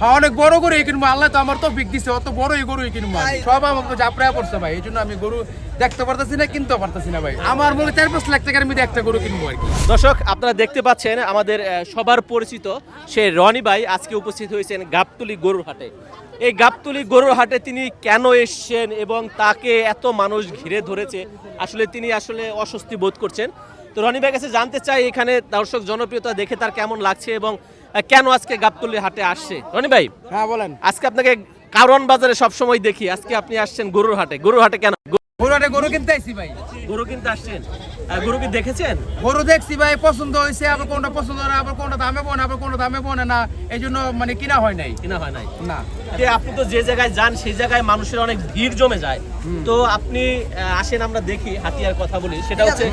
হ্যাঁ অনেক বড় গরু কিনবো আল্লাহ তো আমার তো বিক দিছে অত বড়ই গরু কিনবো। সব আমাকে চাপড়ায় পড়ছে ভাই এই জন্য আমি গরু দেখতে পারতেছি না কিনতে পারতেছি না ভাই। আমার মনে চার পাঁচ লাখ টাকার মধ্যে একটা গরু কিনবো আর কি। দর্শক আপনারা দেখতে পাচ্ছেন আমাদের সবার পরিচিত সে রনি ভাই আজকে উপস্থিত হয়েছেন গাবতুলি গরুর হাটে। এই গাবতুলি গরুর হাটে তিনি কেন এসছেন এবং তাকে এত মানুষ ঘিরে ধরেছে? আসলে তিনি আসলে অস্বস্তি বোধ করছেন। তো রনি ভাই কাছে জানতে চাই এখানে দর্শক জনপ্রিয়তা দেখে তার কেমন লাগছে এবং কেন আজকে গাবতলি হাটে আসছে? রনি ভাই হ্যাঁ বলেন। আজকে আপনাকে কারণ বাজারে সবসময় দেখি আজকে আপনি আসছেন গরুর হাটে। গরুর হাটে কেন? গরু হাটে গরু কিনতে আইছি ভাই। গরু কিনতে আসছেন? গরু কি দেখেছেন? গরু দেখছি ভাই পছন্দ হয়েছে আবার কোনটা পছন্দ না আবার কোনটা দামে বনে আবার কোনটা দামে বনে না এই জন্য মানে কিনা হয় নাই। কিনা হয় নাই। না। আপনি তো যে জায়গায় যান সেই জায়গায় মানুষের অনেক ভিড় জমে যায়। তো আপনি আসেন আমরা দেখি হাতিয়ার কথা বলি। সেটা হচ্ছে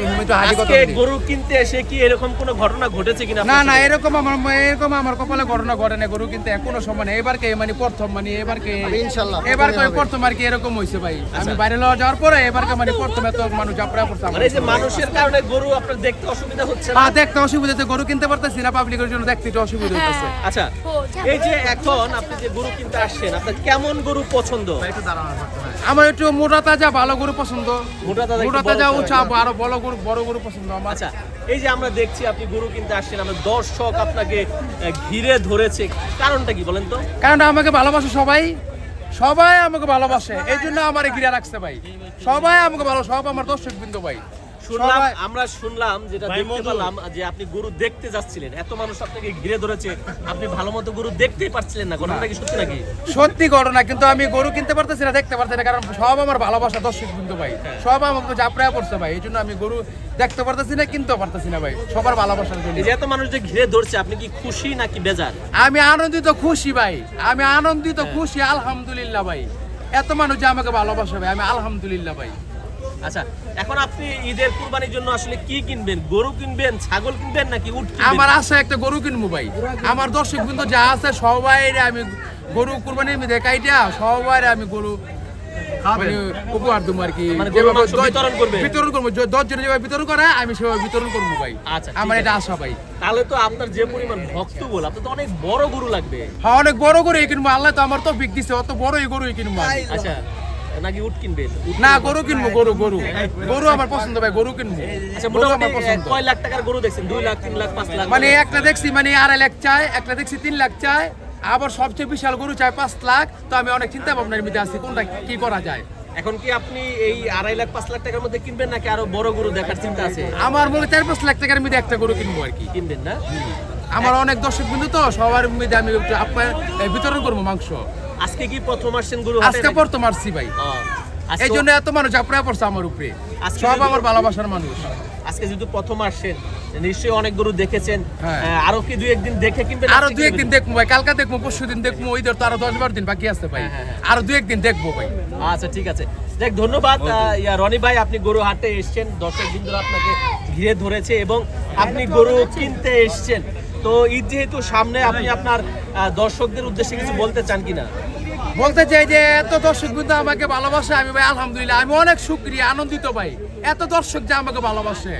আজকে গরু কিনতে এসে কি এরকম কোনো ঘটনা ঘটেছে কিনা না না এরকম আমার এরকম আমার কপালে ঘটনা ঘটে না গরু কিন্তু এখনও সময় নেই। এবার কে মানে প্রথম মানে এবার কে ইনশাল্লাহ, এবার প্রথমে হবে। প্রথম আর কি এরকম হয়েছে ভাই। আমি বাইরে লওয়া যাওয়ার পরে এবার কে মানে প্রথম এত মানুষ পড়ছে মানে যে মানুষের কারণে গরু আপনার দেখতে অসুবিধা হচ্ছে না? হ্যাঁ দেখতে অসুবিধা হচ্ছে। গরু কিনতে পারতেছি না পাবলিকের জন্য দেখতে একটু অসুবিধা হচ্ছে আচ্ছা এই যে এখন আপনি যে গরু কিনতে আসছেন আপনার কেমন গরু পছন্দ? আমার একটু মোটা তাজা ভালো গরু পছন্দ। মোটা তাজা মোটা তাজা উঁচা আরও বড় গরু বড় গরু পছন্দ আমার। আচ্ছা এই যে আমরা দেখছি আপনি গরু কিনতে আসছেন আমরা দর্শক আপনাকে ঘিরে ধরেছে। কারণটা কি বলেন তো? কারণ আমাকে ভালোবাসে সবাই। সবাই আমাকে ভালোবাসে। এই জন্য আমার ঘিরে রাখছে ভাই। সবাই আমাকে ভালো সব আমার দর্শক বিন্দু ভাই। শুনলাম আমরা শুনলাম যেটা দেখতে পেলাম যে আপনি গরু দেখতে যাচ্ছিলেন। এত মানুষ আপনাকে ঘিরে ধরেছে আপনি ভালো মতো গরু দেখতেই পারছিলেন না ঘটনাটা কি সত্যি নাকি? সত্যি ঘটনা কিন্তু আমি গরু কিনতে পারতেছি না দেখতে পারতেছি না কারণ সব আমার ভালোবাসা দর্শক বিন্দু ভাই। সব আমাকে চাপড়ায় পড়ছে ভাই এই জন্য আমি গরু দেখতে পারতেছি না কিনতে পারতেছি না ভাই সবার ভালোবাসার জন্য। যে এত মানুষ যে ঘিরে ধরছে আপনি কি খুশি নাকি বেজার? আমি আনন্দিত খুশি ভাই আমি আনন্দিত খুশি আলহামদুলিল্লাহ ভাই। এত মানুষ যে আমাকে ভালোবাসে ভাই আমি আলহামদুলিল্লাহ ভাই। আচ্ছা এখন আপনি ঈদের কুরবানির জন্য আসলে কি কিনবেন? গরু কিনবেন ছাগল কিনবেন নাকি উট আমার আশা একটা গরু কিনবো ভাই। আমার দর্শক বিন্দু যা আছে সবাই আমি গরু কুরবানির মধ্যে কাইটা সবাই আমি গরু মানে উপহার দেবো আর কি। মানে গরুর যেভাবে মাংস দশ- বিতরণ করবেন? বিতরণ করব দশ জনে যেভাবে বিতরণ করে আমি সেভাবে বিতরণ করব ভাই। আচ্ছা, আমার এটা আশা ভাই। তাহলে তো আপনার যে পরিমাণ ভক্ত বল আপনার তো অনেক বড় গরু লাগবে। হ্যাঁ অনেক বড় গরু কিনবো আল্লাহ তো আমার তো দিছে অত বড়ই গরু কিনবো আচ্ছা। নাকি উট কিনবেন উট না গরু কিনবো গরু গরু। গরু। আমার পছন্দ ভাই গরু কিনবো। আচ্ছা মোটামুটি কয় লাখ টাকার গরু দেখছেন? দুই লাখ তিন লাখ পাঁচ লাখ মানে একটা দেখছি মানে আড়াই লাখ চাই একটা দেখছি তিন লাখ চাই আবার সবচেয়ে বিশাল গরু চাই পাঁচ লাখ। তো আমি অনেক চিন্তা ভাবনার মধ্যে আছি কোনটা কি করা যায়। এখন কি আপনি এই আড়াই লাখ পাঁচ লাখ টাকার মধ্যে কিনবেন নাকি আরও বড় গরু দেখার চিন্তা আছে? আমার মনে চার পাঁচ লাখ টাকার মধ্যে একটা গরু কিনবো আর কি। কিনবেন না? আমার অনেক দর্শক বিন্দু তো সবার মধ্যে আমি আপনার বিতরণ করব মাংস। আজকে কি প্রথম আসছেন গরু আজকে নাকি? পর তো মারছি ভাই এই জন্য এত মানুষ চাপড়া পড়ছে আমার উপরে। সব আমার ভালোবাসার মানুষ। আজকে যেহেতু প্রথম আসছেন নিশ্চয়ই অনেক গরু দেখেছেন। হ্যাঁ। আরও কি দুই একদিন দেখে কিনবেন আরও দুই একদিন দেখব ভাই কালকা দেখব পরশু দিন দেখব ওই তো আরও দশ বারো দিন বাকি আছে ভাই। হ্যাঁ, হ্যাঁ, আরও দুই একদিন দেখব ভাই। আচ্ছা ঠিক আছে। দেখ ধন্যবাদ রনি ভাই আপনি গরু হাটে এসেছেন দর্শক বিন্দুরা আপনাকে ঘিরে ধরেছে এবং আপনি গরু কিনতে এসেছেন। তো ঈদ যেহেতু সামনে, আপনি আপনার দর্শকদের উদ্দেশ্যে কিছু বলতে চান কিনা? বলতে চাই যে এত দর্শক বিন্দু আমাকে ভালোবাসে আমি ভাই, আলহামদুলিল্লাহ, আমি অনেক সুক্রিয়া আনন্দিত ভাই। এত দর্শক যে আমাকে ভালোবাসে।